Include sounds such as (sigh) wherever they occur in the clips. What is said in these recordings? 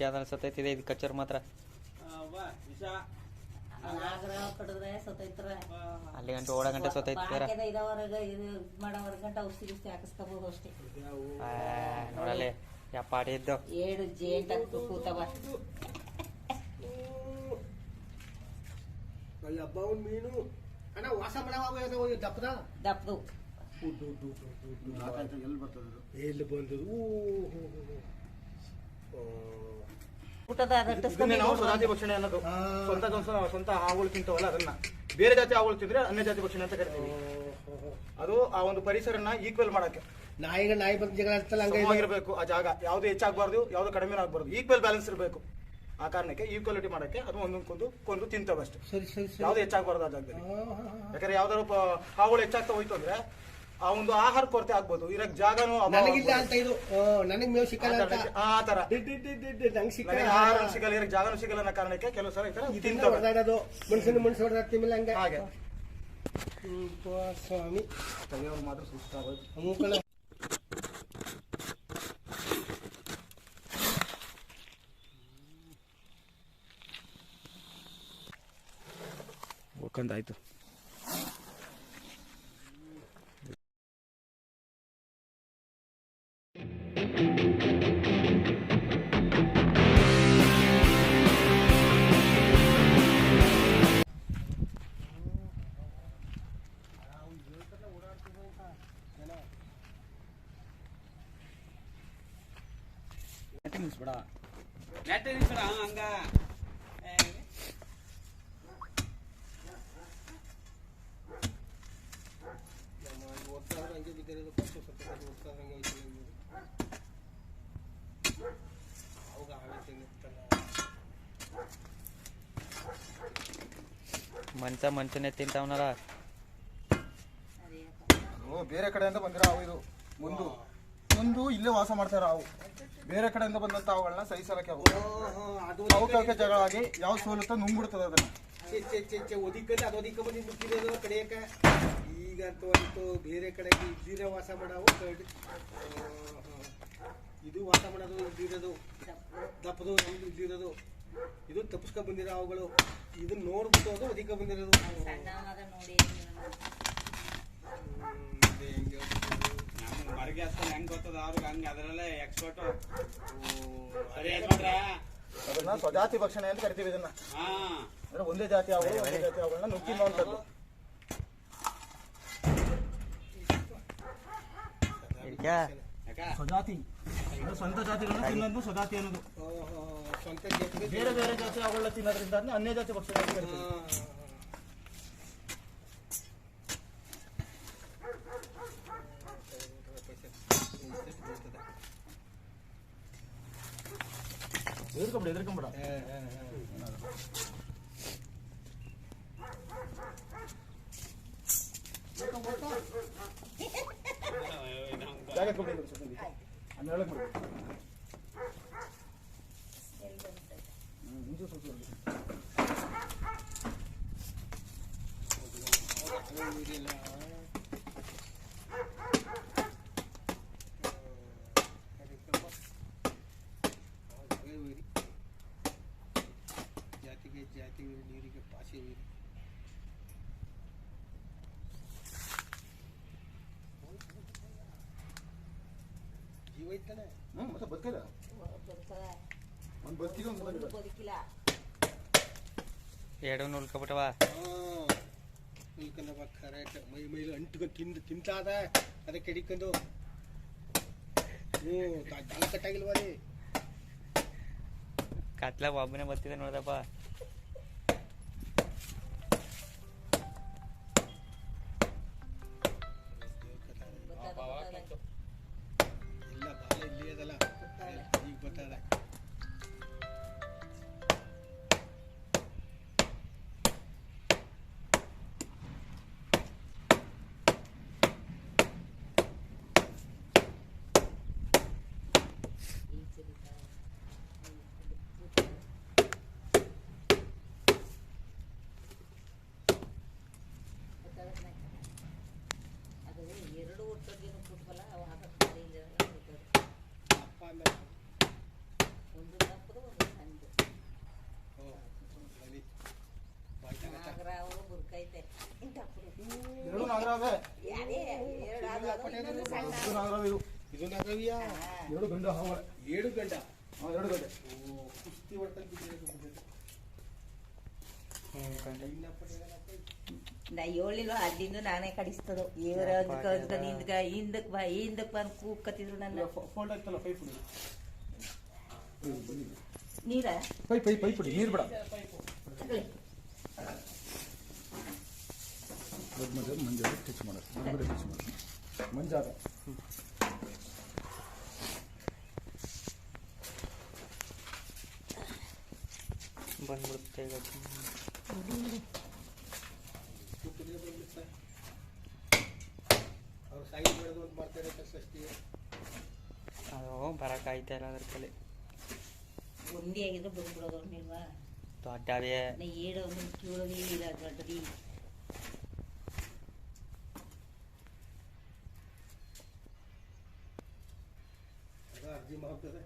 Channel ಸತೈತಿದೆ ಇದು ಕಚ್ಚರ್ ಮಾತ್ರ. ಅಲ್ಲಿ ಗಂಟೆ ಓಡ ಗಂಟೆ ಸತೈತಿದಾರ ನೋಡಲೆ ಯಾ ಇದು ಮಾಡೋವರೆಗ ಗಂಟ ಔಷಧಿ ಗಿಷ್ಟಿ ಹಾಕಿಸ್ಕೋಬಹುದು ಅಷ್ಟೇ. ನೋಡಲ್ಲಿ ಯಪ್ಪಾಡಿ ಇದ್ದು ಏಳು ಜೇಂಟ ಕೂತವ ಅಲ್ಲಿ ಮೀನು. ಅಣ್ಣ ವಾಸ ಮಾಡವ ದಪ್ಪದ ದಪ್ಪದು. ಎಲ್ಲಿ ಬರ್ತದ ಎಲ್ಲಿ. ಊಟದ ನಾವು ಸ್ವಜಾತಿ ಭಕ್ಷಣೆ ಅನ್ನೋದು. ಸ್ವಂತ ಸ್ವಂತ ಹಾವುಗಳು ತಿಂತವಲ್ಲ ಅದನ್ನ. ಬೇರೆ ಜಾತಿ ಹಾವುಗಳು ತಿಂದ್ರೆ ಅನ್ಯ ಜಾತಿ ಭಕ್ಷಣೆ ಅಂತ ಕರಿತೀವಿ. ಅದು ಆ ಒಂದು ಪರಿಸರನ ಈಕ್ವಲ್ ಮಾಡಕ್ಕೆ. ನಾಯಿ ನಾಯಿ ಬಂದ ಜಗಳ ಇರ್ತಲ್ಲ ಹಂಗ ಇದು. ಆ ಜಾಗ. ಯಾವ್ದು ಹೆಚ್ಚಾಗಬಾರ್ದು ಯಾವ್ದು ಕಡಿಮೆ ಆಗಬಾರ್ದು. ಈಕ್ವಲ್ ಬ್ಯಾಲೆನ್ಸ್ ಇರಬೇಕು. ಆ ಕಾರಣಕ್ಕೆ ಈಕ್ವಾಲಿಟಿ ಮಾಡಕ್ಕೆ ಅದು ಒಂದೊಂದು ಕೊಂದು ತಿಂತವಷ್ಟೇ ಸರಿ ಸರಿ ಸರಿ. ಯಾವ್ದು ಹೆಚ್ಚಾಗಬಾರ್ದು ಆ ಜಾಗದಲ್ಲಿ. ಯಾಕಂದ್ರೆ ಯಾವ್ದಾದ್ರು ಹಾವುಗಳು ಹೆಚ್ಚಾಗ್ತಾ ಹೋಯ್ತು ಅಂದ್ರೆ ಆ ಒಂದು ಆಹಾರ ಕೊರತೆ ಆಗ್ಬೋದು. ಇರಕ್ ಜಾಗನೂ ಅಭಾವ ನನಗಿಲ್ಲ ಅಂತ ಇದು ನನಗೆ ಮೇವು ಸಿಕ್ಕಲ್ಲ ಅಂತ? ಆ ತರ ಸಿಕ್ಕಲ್ಲ. ನನಗೆ ಆಹಾರ ಸಿಗಲ್ಲ ಇರಕ್ ಜಾಗನೂ ಸಿಗಲ್ಲ ಅನ್ನೋ ಕಾರಣಕ್ಕೆ ಕೆಲವು ಸಲ ಈ ತರ ತಿಂತವೆ. ಹೊಡೆದಾಡೋದು ಮನುಷ್ಯನ ಮನುಷ್ಯ ಹೊಡೆದಾಡ್ತೀವಿಲ್ಲ ಹಂಗೆ? ಹಾಗೆ. ಸ್ವಾಮಿ ತಲೆಯವ್ರು ಮಾತ್ರ ಸುಸ್ತಾಗೋದು ಕಣ ಒಕ್ಕಂದಾಯ್ತು ನೆಟ್ಟ ನಿಲ್ಸಡ ಹಂಗ ಮಂಚ ಸ್ವಲ್ಪ ಹೋಗ್ತಾ ಹಂಗೆ. ಅವಾಗ. ಮನ್ಸ ಮನ್ಸನೇ ತಿಂತಾವನಲ್ಲ ಓ ಬೇರೆ ಕಡೆಯಿಂದ ಬಂದಿರೋ ಅವು ಇದು ಒಂದು ಒಂದು ಇಲ್ಲೇ ವಾಸ ಮಾಡ್ತಾರ ಅವು. ಬೇರೆ ಕಡೆಯಿಂದ ಬಂದಂತ ಅವುಗಳನ್ನ ಸಹಿಸಲಕ್ಕೆ ಅವು ಅವಕ್ಕೆ ಜಗಳ ಆಗಿ ಯಾವ ಸೋಲುತ್ತ ನುಂಗ್ಬಿಡ್ತದೆ ಅದನ್ನ. ಚೆ ಚೆ ಚೆ ಚೆ ಒದಿಕಲ್ಲಿ ಅದು ಒದಿಕ ಬಂದು ನುಗ್ಗಿರೋದು ಕಡೆಯಕ ಈಗ ಅಂತೂ ಬೇರೆ ಕಡೆಗೆ ಇದ್ದಿರೋ ವಾಸ ಮಾಡವು ಕಡ್-. ಇದು ವಾಸ ಮಾಡೋದು ಇದ್ದಿರೋದು. ದಪ್ಪದು ನಮ್ದು ಇದ್ದಿರೋದು. ಇದು ತಪ್ಪಿಸ್ಕೊಂಡ್ ಬಂದಿರೋ ಅವುಗಳು. ಇದನ್ನ ನೋಡ್ಬಿಟ್ಟು ಅದು ಒದಿಕ ಬಂದಿರೋದು. ನೋಡಿ. ಹೆಂಗೆ. ನಮ್ಗ್ ಹೆಂಗ್ ಗೊತ್ತದ? ಅವ್ರಿಗೆ ಹಂಗ ಅದ್ರಲ್ಲೇ ಎಕ್ಸ್ಪರ್ಟ್ ಸರಿ ಯಜಮಾನ್ರ ಅದನ್ನ ಸ್ವಜಾತಿ ಭಕ್ಷಣೆ ಅಂತ ಕರಿತೀವಿ ಇದನ್ನ. ಹಾ. ಅಂದ್ರೆ ಒಂದೇ ಜಾತಿ ಹಾವುಗಳು ಒಂದೇ ಜಾತಿ ಅವುಗಳನ್ನ ನುಗ್ಗಿ ತಿನ್ನುವಂಥದ್ದು ಇಡ್ಕ ಯಾಕ? ಸ್ವಜಾತಿ. ಅಂದ್ರೆ ಸ್ವಂತ ಜಾತಿಗಳನ್ನ ತಿನ್ನೋದು ಸ್ವಜಾತಿ ಅನ್ನೋದು. ಓಹೋ, ಸ್ವಂತ ಜೊತೆಗೆ ಬೇರೆ ಬೇರೆ ಜಾತಿ ಅವುಗಳನ್ನ ತಿನ್ನೋದ್ರಿಂದ ಅನ್ಯ ಜಾತಿ ಭಕ್ಷಣೆ ಅಂತ ಕರಿತೀವಿ ಎದುರ್ಕೊಂಬಿಡ ಎದುರ್ಕೊಂಬಿಡ ಜಾಗ ಕೊಡಿ ಅನ್ನ ಹೇಳಕ್ ಬಿಡು ಹ್ಮ್, ಮುಂಚೆ ಸ್ವಲ್ಪ ಹೇಳು. ಜಾತಿಗೆ ಜಾತಿ ನೀರಿಗೆ ಪಾಸೆ ವೀರಿ ಜೀವ ಇತ್ತಾನೆ ಹ್ಮ್, ಮತ್ತೆ ಬದುಕಿಲ್ಲ ಒಂದು ಬದುಕಿಗೆ ಒಂದು ಬದುಕಿಲ್ಲ ಬದುಕಿಲ್ಲ ಎರಡು ನುಲ್ಕೊಬಿಟ್ಟವ ನಿಲ್ಕೊಂಡ ಕರೆಕ್ಟ್ ಮೈ ಮೈಲಿ ಅಂಟ್ಕೊಂಡು ತಿಂದು ತಿಂತಾದ. ಅದಕ್ಕೆ ಹಿಡಿಕೊಂಡು. ಹ್ಞೂ ಜಲ ಕಟ್ಟಾಗಿಲ್ವ ರೀ ಕತ್ಲ ಒಬ್ಬನೇ ಬರ್ತಿದೆ ನೋಡದಪ್ಪ ನಾ ಅಲ್ಲಿಂದ ನಾನೇ ಕಡಿಸ್ತದೋ. ಇವ್ರ ಅದಕ್ಕ. ಹಿಂದಕ್ಕ ಹಿಂದಕ್ ಬಾ ಹಿಂದಕ್ ಬಂದು ಕೂಗ್ಕತ್ತಿದ್ರು ನನ್ನ. ಫೋಲ್ಡ್ ಆಗ್ತಲ್ಲ ಪೈಪ್ ಬಿಡಿ ನೀರ? ಪೈಪ್ ಪೈಪ್ ಪೈಪ್ ಬಿಡಿ ನೀರು ಬಿಡ. ತಗೊಳ್ಳಿ. ಮಂಜ ಮಂಜ ಟಚ್ ಮಾಡೋದು ಮಂಜ ಟಚ್ ಮಾಡೋದು ಮಂಜಾಗ ಬಂದ್ಬಿಡುತ್ತೆ. ಅವ್ರು ಸಾಯಿ ಬೆಳೆದು ಅಂತ ಮಾಡ್ತಾರೆ ಷಷ್ಠಿಗೆ ಅದು ಬರಕ್ಕೆ ಆಯ್ತಾ ಇಲ್ಲ ಅದ್ರ ಕಲೆ ಒಂದೇ ಆಗಿದ್ರೆ ಬಂದ್ಬಿಡೋದು ನೀಲ್ವಾ ದೊಡ್ಡವೇ ನಾ ಏಡೋ ಒಂದು ಕೀಳೋದೇ ಇಲ್ಲ ದೊಡ್ಡದಿ ಅದು ಅರ್ಜಿ ಮಾಡ್ತದೆ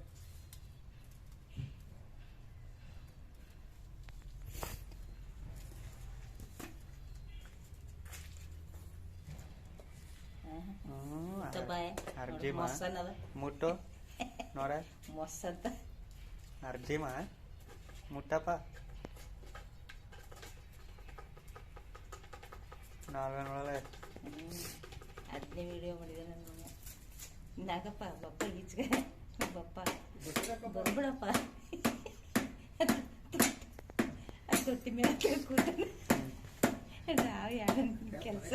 ಹ್ಞೂ ಬಾಯ ಅರ್ಜಿ ಮಾ ಮೊಸನದ ಮುಟ್ಟು ನೋಡ (laughs) ಮೊಸ ಅಂತ. ಅರ್ಜಿಮ ಮುಟ್ಟಪ್ಪ. ನಾಲ್ವೇ ನೋಡಲ್ಲ ಅದನ್ನೇ ವಿಡಿಯೋ ಮಾಡಿದೆ ನನ್ನ ನಾಗಪ್ಪ ಬಪ್ಪ ಈಚೆಗೆ. ಬಪ್ಪ. ಬಂದ್ಬಿಡಪ್ಪ ಅದು ತೊಟ್ಟಿ ಮೇಲೆ ಹಾಕಿ ಕೂತ ನಾವು ಯಾರ ಕೆಲಸ.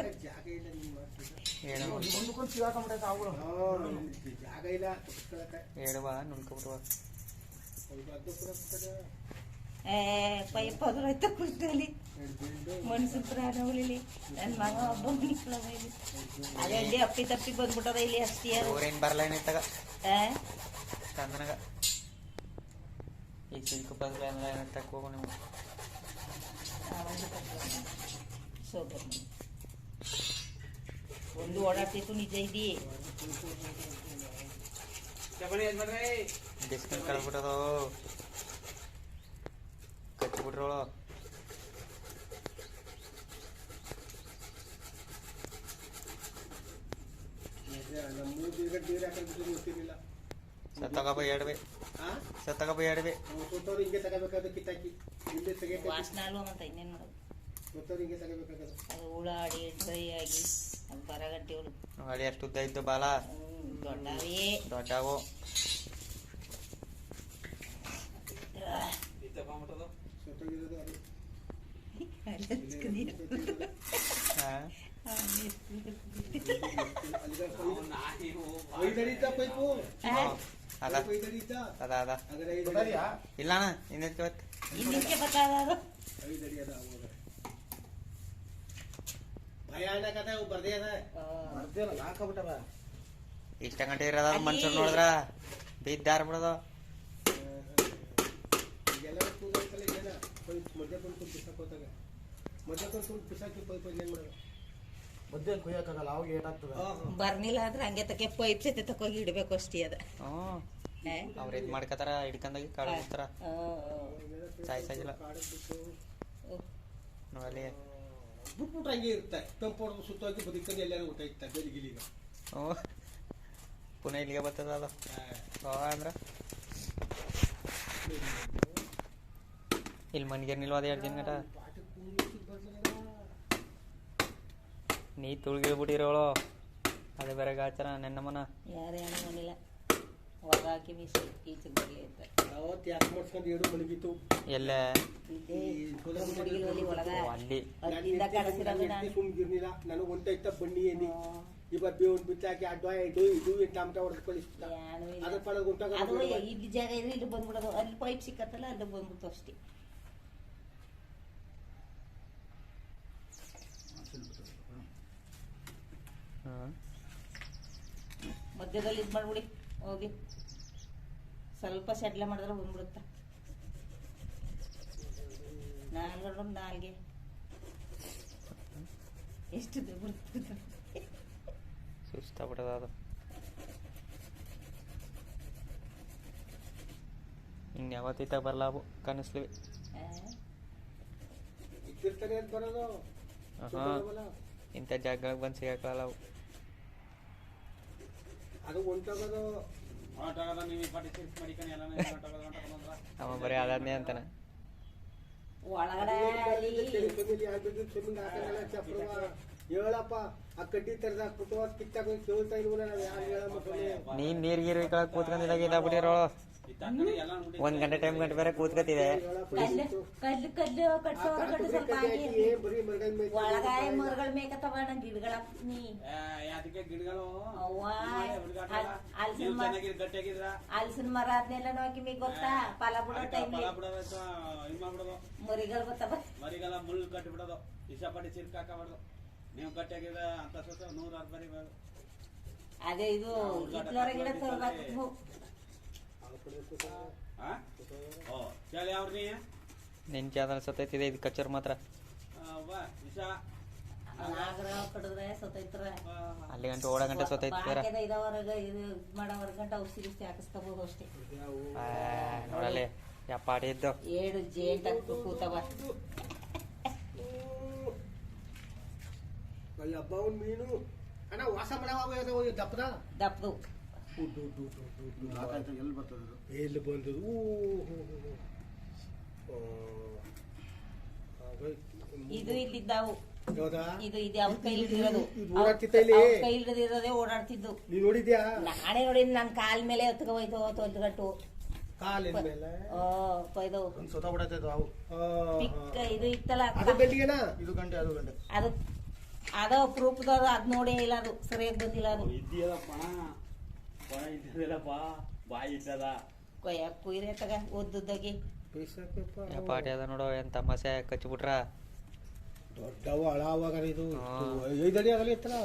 ಜಾಗ ಇಲ್ಲ ನೀನ್ ಮಾಡ್ತಿದ್ದ ಏಳು ಮುಂದಕ್ಕೊಂದು ಸಿಗಾಕೊಂಡ್ಬಿಟ್ಟೈತೆ ಅವುಗಳು ಜಾಗ ಇಲ್ಲ ಕುತ್ಕೊಳಕ್ಕೆ ಏಳುವ ನುಣ್ಕೊಬಿಡುವ ಒಂದು ಅರ್ಧ ಪುರ ಬಿಟ್ಟದ ಏ ಪೈಪ್ ಹೋದ್ರೆ ಆಯ್ತಾ ಕುಡ್ತಲ್ಲಿ ಎರಡು ಬಿಲ್ಡು ಮನ್ಸು ಪ್ರಾಣ ಉಳಿಲಿ ನನ್ನ ಮಗ ಒಬ್ಬ ಮನಿಕೊಳ್ಳವ ಇಲ್ಲಿ ಅದೇ ಅಲ್ಲಿ ಅಪ್ಪಿ ತಪ್ಪಿ ಬಂದ್ಬಿಟ್ಟದ ಇಲ್ಲಿ ಅಷ್ಟೇ ಅದು ಊರೇನು ಬರಲ್ಲ ಏನಿತ್ತಾಗ ಆ? ಚಂದನಗ ಈ ಸಿಲ್ಕ್ ಬಸ್ ಏನತ್ತಕ್ಕೆ ಹೋಗು ನೀವು ಆ, ಒಂದು ಒಣ ಸೇತು ನಿಜ ಇದೆ ಡಿಸ್ಕೌಂಟ್ ಕಳ್ಬಿಟ್ಟದ ಕಚ್ಚಿಬಿಟ್ರೋಳು. ದಿನ ಎರಡ್ಬೇ ಸತ್ತಗಪ್ಪ ಸತ್ತಗಪ್ಪ ಗೊತ್ತವ್ರು ಹಿಂಗೆ ತಗೋಬೇಕಾದ್ರೆ ಕಿತ್ತಾಕಿ. ಹಿಂದೆ ತೆಗಿಯಕ್ಕೆ ವಾಸನ ಅಲ್ವ ಮತ್ತೆ ಇನ್ನೇನು ಮಾಡೋದು? ಗೊತ್ತವ್ರು ಹಿಂಗೆ ತಗೋಬೇಕಾದ್ರೆ ಅದು ಉಳಾಡಿ ಡ್ರೈ ಆಗಿ. ಅದು ಬರಗಂಟೆ ಉಳು ಅಲ್ಲಿ ಎಷ್ಟು ಉದ್ದ ಇತ್ತು ಬಾಲ ದೊಡ್ಡವೇ. ದೊಡ್ಡವು ಅದು. ಹಾಂ ಐದಡಿತ ಪೈಪು ಅದ ಐದಡಿತ ಅದ ಅದ ಅದರ ಐದಡಿ ದೊಡ್ಡದಿಯಾ? ಇಲ್ಲ ಅಣ್ಣ ಇನ್ನೆತ್ತು ಇವತ್ತು ಇನ್ನಿಂಚೆ ಬರ್ತದ ಐದಡಿ ಅದ ಅವಾಗ ಭಯಾನಕ ಅವು ಬರ್ದೇ ಅದ. ಬರ್ದಿಲ್ಲ ಹಾಕಬಿಟ್ಟವ. ಇಷ್ಟ ಗಂಟೆ ಇರೋದ ಮನುಷ್ಯರು ನೋಡಿದ್ರ? ಬಿದ್ದಾರ ಬಿಡೋದು. ಮಧ್ಯ ಬಿಸಾಕ್ ಹೋದಾಗ ಮಧ್ಯ ಬಿಸಾಕಿ ಪೈಪ್ ಏನ್ ಮಾಡೋದು? ಕೊಯ್ಯಕ್ಕಾಗಲ್ಲ ಅವಾಗ ಬರ್ನಿಲ್ಲ ಅಂದ್ರೆ ಹಂಗೆ ತಕ್ಕೆ ಪೈಪ್ ಸತಿ ತಕೋಗಿ ಇಡ್ಬೇಕು ಅಷ್ಟೇ ಅದ. ಹ್ಞೂ. ಅವ್ರು ಇದು ಮಾಡ್ಕತಾರ ಹಿಡ್ಕೊಂಡಾಗಿ ಕಾಳು ಬಿಡ್ತಾರ ಸಾಯ್ ಸಾಯಿಲ್ಲ ನೋಡಲಿ ಬಿಟ್ಬಿಟ್ರೆ ಹಂಗೆ ಇರುತ್ತೆ ತಂಪು ಹೊಡೆದು ಸುತ್ತೋಗಿ ಬದುಕಲ್ಲಿ ಎಲ್ಲಾರು ಊಟ ಇತ್ತ ಬೆಳಿಗಿಲಿಗ ಹ್ಞೂ ಪುನಃ ಇಲ್ಲಿಗೆ ಬರ್ತದ ಅದು ಅಂದ್ರ? ಇಲ್ಲಿ ಮನ್ಗೆ ನಿಲ್ವಾದ ಎರಡು ದಿನ ಬರ್ಲಿಲ್ಲ ನೀ ತುಳ್ಗಿಳ್ಬಿಟ್ಟಿರೋಳು. ಅದೇ ಬೇರೆ ಗಾಚಾರ ನೆನ್ನಮ್ಮನ ಮನ. ಯಾರೇ ಏನು ಮಾಡಿಲ್ಲ ಮೀಸಿ ಈಚೆಗೆ ಯಾಕೆ ಮಾಡ್ಸ್ಕೊಂಡು ಮಲಗಿತ್ತು ಎಲ್ಲೇ. ಅಲ್ಲಿ. ಅಲ್ಲಿಂದ ಕಡಸಿರೋದು ನಾನು. ಸುಮ್ಗಿರ್ನಿಲ್ಲ ನನಗೆ ಹೊಂಟ ಇತ್ತ ಬನ್ನಿ ಏನಿ ಇವಾಗ ಬೇವನ್ ಬಿತ್ತಾಕಿ ಅಡ್ಡ ಇದು ಇದು ಎಂಟು ಆಮಟ ಹೊಡೆದು ಕಳಿಸ್ತಾ ಅದ್ರ ಅದು ಇಲ್ಲಿ ಜಾಗ ಇದ್ರೆ ಇಲ್ಲಿ ಬಂದ್ಬಿಡೋದು. ಅಲ್ಲಿ ಪೈಪ್ ಸಿಕ್ಕತ್ತಲ್ಲ ಅಲ್ಲಿ ಬಂದ್ಬಿಡ್ತು ಅಷ್ಟೇ. ಮಧ್ಯದಲ್ಲಿ ಇದು ಮಾಡ್ಬಿಡಿ. ಹೋಗಿ. ಸ್ವಲ್ಪ ಸೆಡ್ಲೆ ಮಾಡಿದ್ರೆ ಬಂದ್ಬಿಡುತ್ತ ನಾಲ್ಕು ನಾಲ್ಗೆ. ಎಷ್ಟು ಬಿಡ್ತದೆ ಸುಸ್ ಸುತ್ತಾಗ್ಬಿಟ್ಟದ ಅದು. ಇನ್ನು ಯಾವತ್ತಿತ್ತ ಬರಲ್ಲ ಅವು ಕನಸ್ಲಿವೆ ಬರೋದು. ಹಾಂ ಇಂಥ ಜಾಗಗಳಿಗೆ ಬಂದು ಸಿಗಕ್ಕಲ್ಲ ಅವು. ಅದು ಅವ ಬರೀ ಅದಾದ್ನೇ ಅಂತಾನ. ಒಳಗಡೆ ಹೇಳಪ್ಪ ಆ ಕಡ್ಡಿ ತೆರೆದಾಕ್ಬಿಟ್ಟು ಕುಟುಂಬ ಕಿತ್ತಾಗ ಕೇಳ್ತಾ ಇಲ್ವಲ್ಲ ನಾವು ಯಾರು ಹೇಳಮ್ಮ ನೀನ್ ನೀರ್ ಗೀರ್ ಇಕ್ಕಳಕ್ ಕೂತ್ಕೊಂಡಿದಾಗ ಇದಾಗ್ಬಿಟ್ಟಿರೋ ಒಂದ್ ಗಂಟೆ ಟೈಮ್ ಗಂಟೆ ಬೇರೆ ಕೂತ್ಕೊತಿದೆ. ಕಲ್ಲು ಕಲ್ಲು ಕಲ್ಲು ಕಟ್ಸೋರು ಕಟ್ಟು ಸ್ವಲ್ಪ ಮರಗಳ ಮೇಲೆ ಒಳಗಾಯ ಮರಗಳ ಮೇಕ ತಗೊಂಡ ಗಿಡಗಳ ನೀ. ಗಿಡಗಳು? ಮರ- ಚೆನ್ನಾಗಿ ಗಟ್ಟಿಯಾಗಿದ್ರ ಹಲಸಿನ ಮರ ಅದನ್ನೆಲ್ಲ ನೋಕಿ ಮೀ ಗೊತ್ತಾ? ಫಲ ಬಿಡೋ ಟೈಮ್ ಫಲ ಬಿಡೋದು ಇದು ಮಾಡ್ಬಿಡೋದು. ಮರಿಗಳು ಗೊತ್ತಾ ಮರಿಗೆಲ್ಲ ಮುಳ್ಳು ಕಟ್ಟಿ ಬಿಡೋದು ಇಷ್ಟಪಟ್ಟು ಚಿರ್ಕ್ ಹಾಕಬಾರ್ದು. ನೀವು ಗಟ್ಟಿಯಾಗಿದ್ರ ಅಂತ ಸ್ವಲ್ಪ ನೂರಾರು ಬರಿ ಬೇಡ ಅದೇ ಇದು ಹಿತ್ಲರ ಗಿಡ ತರಬೇಕು ಹಾ ಓ ಚಳಿ ಅವ್ರ ನೀ? ನಿನ್ ಚಾದನ ಸತ್ತೈತಿದೆ ಇದು ಕಚ್ಚರ್ ಮಾತ್ರ. ವಿಷ. ಅಲ್ಲಿ ಗಂಟೆ ಓಡ ಗಂಟೆ ಅಷ್ಟೇ. ನೋಡಲ್ಲಿ ಯಪ್ಪಾಡಿ ಇದ್ದು. ಏಳು ಜೇಂಟ್ ಕೂತವ. ಒಂದ್ ಮೀನು. ಅಣ್ಣ ವಾಸ ಮಾಡವ ದಪ್ಪದ? ದಪ್ಪದು. ಎಲ್ಲಿ ಬರ್ತದ ಎಲ್ಲಿ ಬಂದದು ಊ, ಇದು ಇಲ್ಲಿದ್ದಾವು. ಇದು ಇದು ಅವ್ರ ಕೈ ಹಿಡಿದಿರೋದು ಇದು ಓಡಾಡ್ತಿತ್ತ ಇಲ್ಲಿ? ಅವ್ರ ಕೈ ಹಿಡಿದಿರೋದೇ ಓಡಾಡ್ತಿದ್ದು. ನೀ ನೋಡಿದ್ಯಾ? ನಾನೇ ನೋಡಿದ್ ನನ್ ಕಾಲ್ ಮೇಲೆ ಎತ್ಕೊ ಹೋಯ್ತು ತೊಂದ್ ಗಂಟು ಕಾಲಿನ ಮೇಲೆ? ಓ ಕೊಯ್ದು ಒಂದು ಬಿಡತ್ತೆ ಅವು? ಆ, ಪಿಕ್ಕ. ಇದು ಇತ್ತಲ್ಲ ಅದು ಗಂಟಿಗೆನಾ ಇದು ಗಂಟೆ ಅದು ಗಂಟೆ. ಅದು ಅದು ಪ್ರೂಫ್ದವ್ರು ಅದ್ ನೋಡೇ ಇಲ್ಲ ಅದು. ಸರಿಯಾಗಿ ಬಂದಿಲ್ಲ ಅದು. ಇದೆಯಲ್ಲ ಪಣ ಪಣ ಇದ್ದದಲ್ಲಪ್ಪ ಬಾಯಿ ಇದ್ದದ. ಕೊಯ್ಯ ಕುಯ್ರೆ ತಗ ಉದ್ದುದ್ದಾಗಿ ಪಾಟಿ ಅದ ನೋಡು ಎಂತ ಮಸೆ ಕಚ್ಚಿಬಿಟ್ರ ದೊಡ್ಡವು ಹಳಾವಾಗ ಇದು. ಐದು ಅಡಿ ಆಗಲಿ ಇತ್ತಲ್ಲ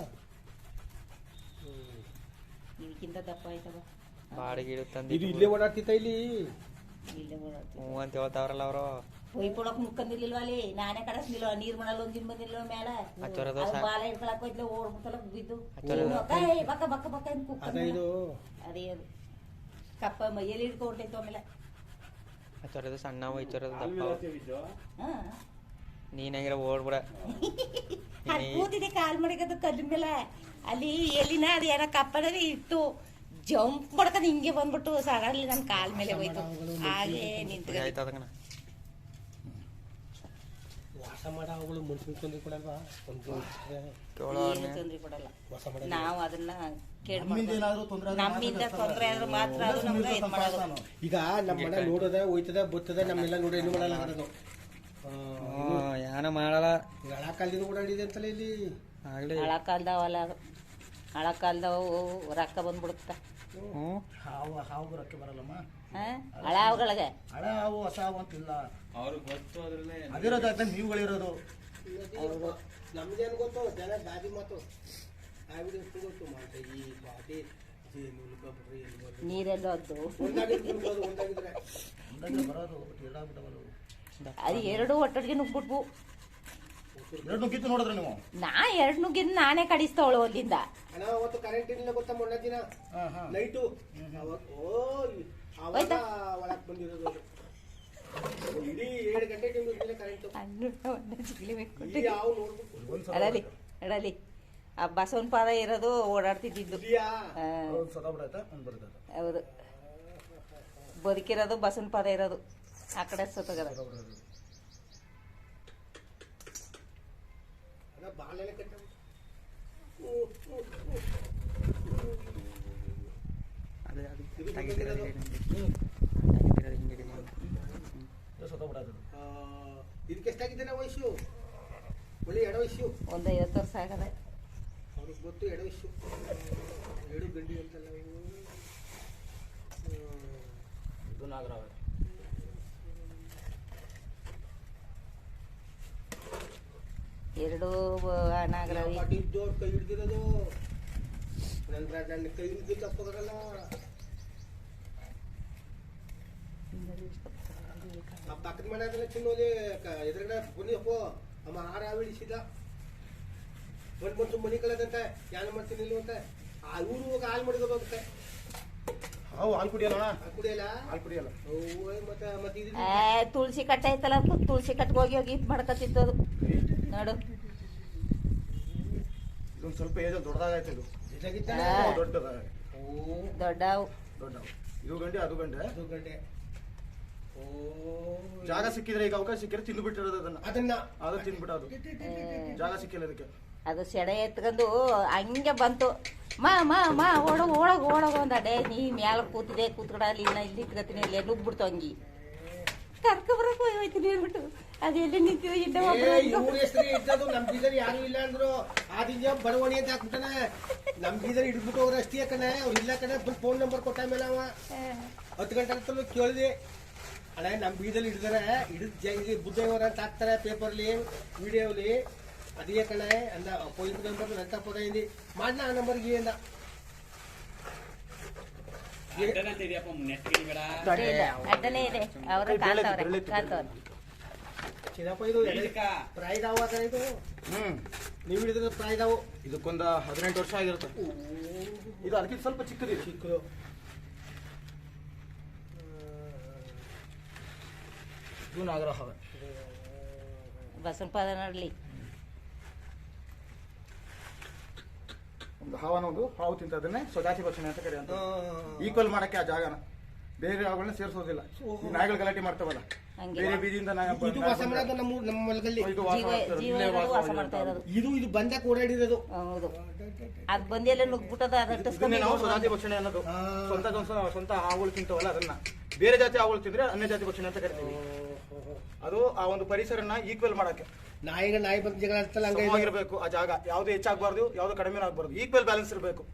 ಇದಕ್ಕಿಂತ ದಪ್ಪ ಆಯ್ತವ ಬಾಡಿಗೆ ಇಡು ಇದು ಇಲ್ಲೇ ಓಡಾಡ್ತಿತ್ತ ಇಲ್ಲಿ? ಇಲ್ಲೇ ಓಡಾಡ್ತೀವಿ ಹ್ಞೂ ಅಂತ ಹೇಳ್ತಾವ್ರಲ್ಲ ಅವರು. ಹೊಯ್ ಕೊಡಕ್ ಮುಕ್ಕಂದಿರ್ಲಿಲ್ವ ಅಲ್ಲಿ? ನಾನೇ ಕಡಸ್ನಿಲ್ಲ ನೀರ್ ಮಾಡಲ್ಲ ಒಂದಿನ ಬಂದಿಲ್ಲ ಮೇಲೆ. ಬಾಲ ಹಿಡ್ಕೊಳಕ್ ಹೋಯ್ತಲ್ಲ ಓಡ್ಬಿಟ್ಟಲ್ಲ ಬಿದ್ದು. ಬಕ್ಕ ಬಕ್ಕ ಬಕ್ಕ ಅಂತ ಅದ ಕುಕ್ಕಂದ ಇದು. ಅದೇ ಅದು. ಕಪ್ಪ ಮೈಯಲ್ಲಿ ಹಿಡ್ಕೊಂಡೈತು ಆಮೇಲೆ ಹಚ್ಚೋರದು ಸಣ್ಣ ಹಚ್ಚೋರದು ದಪ್ಪ. ಮೇಲೆ ನೀನಾಗಿರ ಓಡ್ಬಿಡ ಅಲ್ಲಿ (laughs) ಕೂತಿದೆ ಕಾಲ್ ಮೇಲೆ. ಅಲ್ಲಿ ಎಲ್ಲಿನ ಅದು ಏನೋ ಕಪ್ಪದಲ್ಲಿ ಇಟ್ಟು ಜಂಪ್ ಮಾಡ್ಕೊಂಡು ಹಿಂಗೆ ಬಂದ್ಬಿಟ್ಟು ಸಡನ್ಲಿ ನನ್ನ ಕಾಲ್ ಮೇಲೆ ಹೋಯ್ತು. ಹಾಗೆ ನಿಂತು ಆಯ್ತು ಅದಕ್ಕನ. ವಾಸ ಮಾಡಾವಗಳು ಮನುಷ್ಯನ ತೊಂದ್ರೆ ಕೊಡಲ್ವಾ? ಒಂದು ಕೇಳೋ ಏನು ತೊಂದ್ರೆ ಕೊಡಲ್ಲ. ನಾವು ಅದನ್ನ ನಮ್ಮಿಂದ ಏನಾದ್ರೂ ತೊಂದ್ರೆ ನಮ್ಮಿಂದ ತೊಂದ್ರೆ ಆದ್ರೆ ಮಾತ್ರ ಅದು ನಮ್ಗೆ ಇದು ಮಾಡೋದು. ಈಗ ನಮ್ಮ ಮನೆ ನೋಡೋದ ಹೋಯ್ತದ ಬರ್ತದ ನಮ್ಮೆಲ್ಲ ನೋಡಿ ಏನು ಮಾಡಲ್ಲ ಅದು ಯಾನ ಮಾಡಲ್ಲ. ಈಗ ಹಳ ಕಾಲದಿಂದ ಓಡಾಡಿದೆ ಅಂತಲ್ಲ ಇಲ್ಲಿ. ಆಗ್ಲಿ. ಹಳ ಕಾಲ್ದವಲ್ಲ ಅದು ಹಳ ಕಾಲ್ದವು ರೊಕ್ಕ ಬಂದ್ಬಿಡುತ್ತ. ಹ್ಞೂ. ಹಾವು ಹಾವು ರೊಕ್ಕ ಬರಲ್ಲಮ್ಮ. ಹಳ ಹಾವುಗಳಿಗೆ? ಹಳೆ ಹಾವು ಹೊಸ ಹಾವು ಅಂತಿಲ್ಲ. ಅವ್ರಿಗೆ ಗೊತ್ತು ಅದ್ರಲ್ಲೇ ಅದಿರೋದಾಗ್ತದೆ ನೀವುಗಳಿರೋದು ಹೌದು ನಮ್ದೇನು ಗೊತ್ತು? ಜನ ಗಾದಿ ಮಾತು. ಆವಿಡ ಎಷ್ಟು ಗೊತ್ತು? ಮಾತಾಗಿ ಬಾಟಿ ಜೇನು ಗೊಬ್ಬರ ಏನು ಗೊತ್ತು ನೀರೆಲ್ಲ ಅದು ಒಂದಾಗಿದ್ರೆ. ಬರೋದು ಎರಡಾಗ್ಬಿಟ್ಟವಲ್ಲ ಅದು ಎರಡು ಒಟ್ಟೊಟ್ಟಿಗೆ ನುಗ್ಬಿಟ್ವು ಎರಡು ನುಗ್ಗಿತ್ತು ನೋಡಿದ್ರೆ ನೀವು? ನಾ ಎರಡು ನುಗ್ಗಿದ್ ನಾನೇ ಕಡಿಸ್ತವಳು ಅಲ್ಲಿಂದ. ಅಣ್ಣ ಅವತ್ತು ಕರೆಂಟ್ ಇರಲಿಲ್ಲ ಗೊತ್ತಾ ಮೊನ್ನೆ ದಿನ? ಹಾ ಹಾ. ನೈಟು ಅವತ್ತು ಓ ಅವಾಗ ಹೋಯ್ತಾ? ಬಂದಿರೋದು ಅದು. ಇಡೀ ಏಳು ಗಂಟೆ ಟೈಮ್ ಇರಲಿಲ್ಲ ಕರೆಂಟು ಜಿಗಿಲಿಬೇಕು ಈ ಯಾವ ನೋಡ್ಬಿಟ್ಟು ಒಂದ್ಸಲ ಅಡಲಿ ಅಡಲಿ ಆ ಬಸವನ ಪಾದ ಇರೋದು ಓಡಾಡ್ತಿದ್ದಿದ್ದು. ಹೌದು. ಬದುಕಿರೋದು ಬಸವನ ಪಾದ ಇರೋದು. ಆ ಕಡೆ ಸತ್ತೋಗದ. ಇದಕ್ಕೆ ಎಷ್ಟಾಗಿದ್ದಾನೆ ವಯಸ್ಸು? ಒಳ್ಳೆ ಎಡ ವಯಸ್ಸು? ಒಂದು ಐವತ್ತು ವರ್ಷ ಆಗದೆ. ಅವ್ರಿಗೆ ಗೊತ್ತು ಎಡ ವಯಸ್ಸು. ಎಡು ಗಂಡಿ ಅಂತಲ್ಲ. ಇದು ನಾಗರಾವ ಎರಡು ನಾಗರವಿ. ಕೈ ಹಿಡ್ದಿರೋದು. ನನ್ನ ಕೈ ಹಿಡ್ದು ತಪ್ಪೋದಾಗಲ್ಲ ಆ ಪಕ್ಕದ ಮನೆ ಅದನ್ನ ತಿನ್ನೋದೆ ಎದುರುಗಡೆ ಬಂದಿಯಪ್ಪ ಅಮ್ಮ ಆರ ಇಳಿಸಿದ ಬಂದ್ ಬಂತು ಮನಿ ಕಳೆದಂತೆ. ಯಾನ ಮಾಡ್ತೀನಿ ಇಲ್ವಂತೆ ಊರು ಹೋಗಿ ಹಾಲು ಮಡಿಗೋದು ಹೋಗುತ್ತೆ ಅವು ಹಾಲು ಕುಡಿಯಲ್ಲ ಅಣ್ಣ ಹಾಲು ಕುಡಿಯಲ್ಲ? ಹಾಲು ಕುಡಿಯಲ್ಲ. ಅವ್ವ, ಮತ್ತೆ ಮತ್ತೆ ಇದು ಏ ತುಳಸಿ ಕಟ್ಟ ಐತಲ್ಲ ತುಳಸಿ ಕಟ್ಟಿಗೆ ಹೋಗಿ ಹೋಗಿ ಇದು ಮಾಡ್ಕೊತಿತ್ತು ನೋಡು. ಇದೊಂದು ಸ್ವಲ್ಪ ಏಜಲ್ಲಿ ದೊಡ್ಡದಾಗೈತೆ ಇದು. ದೊಡ್ಡದ? ಓ. ದೊಡ್ಡ ದೊಡ್ಡ ಇದು ಗಂಟೆ ಅದು ಗಂಟೆ? ಅದು ಗಂಟೆ. ಓ. ಜಾಗ ಸಿಕ್ಕಿದ್ರೆ ಈಗ ಅವಕಾಶ ಸಿಕ್ಕಿದ್ರೆ ತಿಂದು ಬಿಟ್ಟಿರೋದು ಅದನ್ನ. ಅದನ್ನ. ಅದು ತಿಂದ್ಬಿಟ್ಟು ಅದು ಜಾಗ ಸಿಕ್ಕಿಲ್ಲ ಅದಕ್ಕೆ ಅದು ಸೆಡೆ ಎತ್ಕೊಂಡು ಹಂಗೆ ಬಂತು. ಮಾ ಮಾ ಮಾ ಓಡೋಗ ಓಡೋಗ ಓಡೋಗು ಅಂದ. ಡೇ ನೀ ಮ್ಯಾಲ ಕೂತಿದೆ ಕೂತ್ಕಡ ಅಲ್ಲಿ ಇಲ್ಲಿ ಇಟ್ಕೊತೀನಿ ಇಲ್ಲಿ ನುಗ್ಬಿಡ್ತು ಹಂಗಿ. ಕರ್ಕೊಬರಕ್ಕೆ ಹೋಯ್ತೀನಿ ಹೋಯ್ತು ಅದು ಅದೆಲ್ಲಿ ನಿಂತಿವ ಇದ್ದ ನಮ್ ಬೀದರ್ ಯಾರು ಇಲ್ಲ ಅಂದ್ರು. ಆದಿಂದ ಬಡವಣಿ ಅಂತ ಹಾಕ್ಬಿಟ್ಟಾನ. ನಮ್ ಬೀದರ್ ಹಿಡ್ಬಿಟ್ಟು ಹೋಗ್ರ ಅಷ್ಟೇ ಕಣೆ. ಅವ್ರು ಇಲ್ಲ ಕಣೆ ಫೋನ್ ನಂಬರ್ ಕೊಟ್ಟ ಮೇಲೆ ಅವ. ಹತ್ತು ಗಂಟೆ ಅಂತಲೂ ಕೇಳಿದೆ. ಅಣ್ಣ ನಮ್ ಬೀದರ್ ಹಿಡಿದಾರೆ. ಹಿಡಿದ್ ಇಲ್ಲಿ ಬುದ್ಧವರ ಅಂತ ಹಾಕ್ತಾರೆ ಪೇಪರ್ಲಿ ವಿಡಿಯೋಲಿ ಅದೇ ಕಣೆ ಅಂದ ಪೊಲೀಸ್ ನಂಬರ್ ನಂತ ಪದ ಮಾಡ್ಲ ಆ ನಂಬರ್ಗೆ ಅಂದ ಅಡ್ಡನಂತ ಇದೆಯಪ್ಪ ನೆಟ್ಗೆ ಬೇಡ ಅಡ್ಡ ಇಲ್ಲ, ಅಡ್ಡನೇ ಇದೆ ಇದು ಇದು ಹ್ಮ್ ನೀವು ಹಿಡಿದ್ರೆ ಇದಕ್ಕೊಂದು ಹದಿನೆಂಟು ವರ್ಷ ಆಗಿರುತ್ತೆ ಇದು ಅದಕ್ಕಿಂತ ಸ್ವಲ್ಪ ಚಿಕ್ಕದು ಇದು ನಾಗರ ಹಾವೆ ಬಸವನ ಪಾದ ನೋಡ್ಲಿ. ಒಂದು ಹಾವನ ಒಂದು ಹಾವು ತಿಂತ ಅದನ್ನೇ ಸ್ವಜಾತಿ ಭಕ್ಷಣೆ ಅಂತ ಕರೆಯುವಂತ ಈಕ್ವಲ್ ಮಾಡಕ್ಕೆ ಆ ಜಾಗನ. ಬೇರೆ ಹಾವುಗಳನ್ನ ಸೇರಿಸೋದಿಲ್ಲ. ಈ ನಾಯಿಗಳು ಗಲಾಟೆ ಮಾಡ್ತಾವಲ್ಲ. ಬೇರೆ ಬೀದಿಯಿಂದ ಇದು ವಾಸ ಬಂದ್ರೆ ನಮ್ಮ ನಮ್ಮ ಹೊಲದಲ್ಲಿ ಇದು ಬಂದಕ್ಕೆ ಓಡಾಡಿರೋದು ಹೌದು. ಅದು ಬಂದೆಲ್ಲ ನುಗ್ಬಿಟ್ಟದ ಇದನ್ನೇ ನಾವು ಸ್ವಜಾತಿ ಭಕ್ಷಣೆ ಅನ್ನೋದು. ಸ್ವಂತ- ಸ್ವಂತ ಹಾವುಗಳು ತಿಂತವಲ್ಲ ಅದನ್ನ. ಬೇರೆ ಜಾತಿ ಹಾವುಗಳು ತಿಂದ್ರೆ ಅನ್ಯ ಜಾತಿ ಭಕ್ಷಣೆ ಅಂತ ಕರಿತೀವಿ. ಅದು ಆ ಒಂದು ಪರಿಸರನ ಈಕ್ವಲ್ ಮಾಡಕ್ಕೆ. ನಾಯಿಗೆ ನಾಯಿ ಬಂದು ಜಗಳ ಆಡ್ತಲ್ಲ ಹಂಗೆ. ಸಮವಾಗಿರ್ಬೇಕು ಆ ಜಾಗ. ಯಾವ್ದು ಹೆಚ್ಚಾಗಬಾರ್ದು ಯಾವ್ದು ಕಡಿಮೆ ಆಗಬಾರ್ದು. ಈಕ್ವಲ್ ಬ್ಯಾಲೆನ್ಸ್ ಇರಬೇಕು.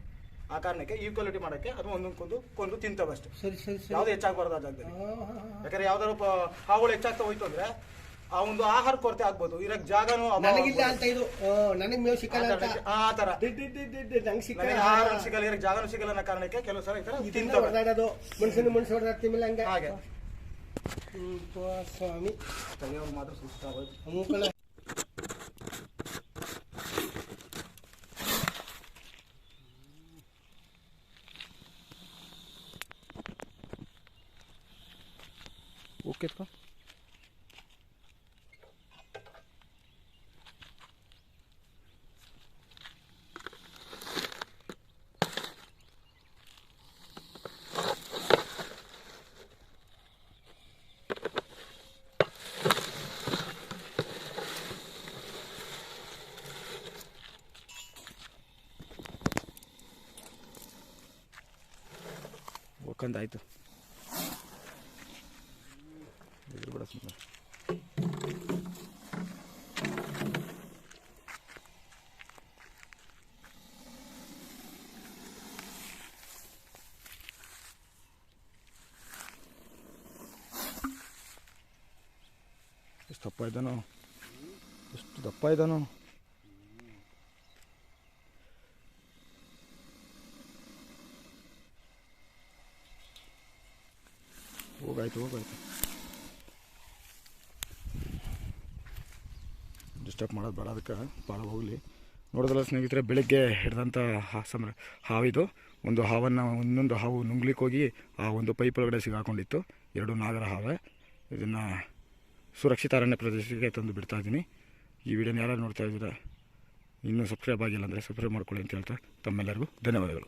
ಆ ಕಾರಣಕ್ಕೆ ಈಕ್ವಾಲಿಟಿ ಮಾಡಕ್ಕೆ ಅದು ಒಂದೊಂದು ಕೊಂದು ತಿಂತವಷ್ಟೇ ಸರಿ ಸರಿ ಸರಿ. ಯಾವ್ದು ಹೆಚ್ಚಾಗಬಾರ್ದು ಆ ಜಾಗದಲ್ಲಿ. ಆ, ಆ, ಆ. ಯಾಕಂದ್ರೆ ಯಾವ್ದಾದ್ರು ಪ- ಹಾವುಗಳು ಹೆಚ್ಚಾಗ್ತಾ ಹೋಯ್ತು ಅಂದ್ರೆ ಆ ಒಂದು ಆಹಾರ ಕೊರತೆ ಆಗ್ಬೋದು. ಇರಕ್ ಜಾಗನೂ ಅಭಾವ ನನಗಿಲ್ಲ ಆಗ್ಬೋದು. ಅಂತ ಇದು. ಆ, ನನಗ್ ಮೇವು ಆ ಸಿಕ್ಕಲ್ಲ ಅಂತ. ಕಾರಣಕ್ಕೆ- ಆ ತರ. ಡಿ- ಡಿ- ಡಿ- ಡಿ- ಡಿ, ನಂಗ್ ಸಿಕ್ಕಲ್ಲ. ನನಗೆ ಆಹಾರ ಸಿಗಲ್ಲ ಇರಕ್ ಜಾಗನೂ ಸಿಗಲ್ಲ ಅನ್ನೋ ಕಾರಣಕ್ಕೆ ಕೆಲವು ಸಲ ಈ ತರ ಇದನ್ನ ತಿಂತವೆ. ಹೊಡೆದಾಡೋದು ಮನುಷ್ಯನ ಮನುಷ್ಯ ಹೊಡೆದಾಡ್ತೀವಿ ಹಂಗೆ. ಹಾಗೆ. ಹ್ಮ್, ಪಾ, ಸ್ವಾಮಿ. ತೆಗೆಯೋದು ಮಾತ್ರ ಸುಸ್ತಾಗೋಯ್ತು ಹ್ಞೂ ಕಣ ಒಕ್ಕಂದಾಯ್ತು ಬಿಡ ಸುಮ್ಮನೆ ಎಷ್ಟು ದಪ್ಪ ಇದ್ದಾನೋ ಎಷ್ಟು ದಪ್ಪ ಇದ್ದಾನೋ ಹೋಗಾಯ್ತು ಹೋಗಾಯ್ತು. ಡಿಸ್ಟರ್ಬ್ ಮಾಡೋದು ಬೇಡ, ಅದಕ್ಕೆ ಭಾಳ ಹೋಗಲಿ. ನೋಡೋದಲ್ಲ ಸ್ನೇಹಿತರೆ, ಬೆಳಗ್ಗೆ ಹಿಡ್ದಂಥ ಸಮರ, ಹಾವಿದು, ಒಂದು ಹಾವನ್ನು, ಒಂದೊಂದು ಹಾವು ನುಂಗ್ಲಿಕ್ಕೆ ಹೋಗಿ ಆ ಒಂದು ಪೈಪ್ ಒಳಗಡೆ ಸಿಗಾಕೊಂಡಿತ್ತು. ಎರಡು ನಾಗರ ಹಾವೆ. ಇದನ್ನು ಸುರಕ್ಷಿತ ಅರಣ್ಯ ಪ್ರದೇಶಕ್ಕೆ ತಂದು ಬಿಡ್ತಾ ಇದ್ದೀನಿ. ಈ ವಿಡಿಯೋನ ಯಾರು ನೋಡ್ತಾ ಇದ್ದೀರಾ, ಇನ್ನೂ ಸಬ್ಸ್ಕ್ರೈಬ್ ಆಗಿಲ್ಲ ಅಂದರೆ ಸಬ್ಸ್ಕ್ರೈಬ್ ಮಾಡ್ಕೊಳ್ಳಿ ಅಂತ ಹೇಳ್ತಾ ತಮ್ಮೆಲ್ಲರಿಗೂ ಧನ್ಯವಾದಗಳು.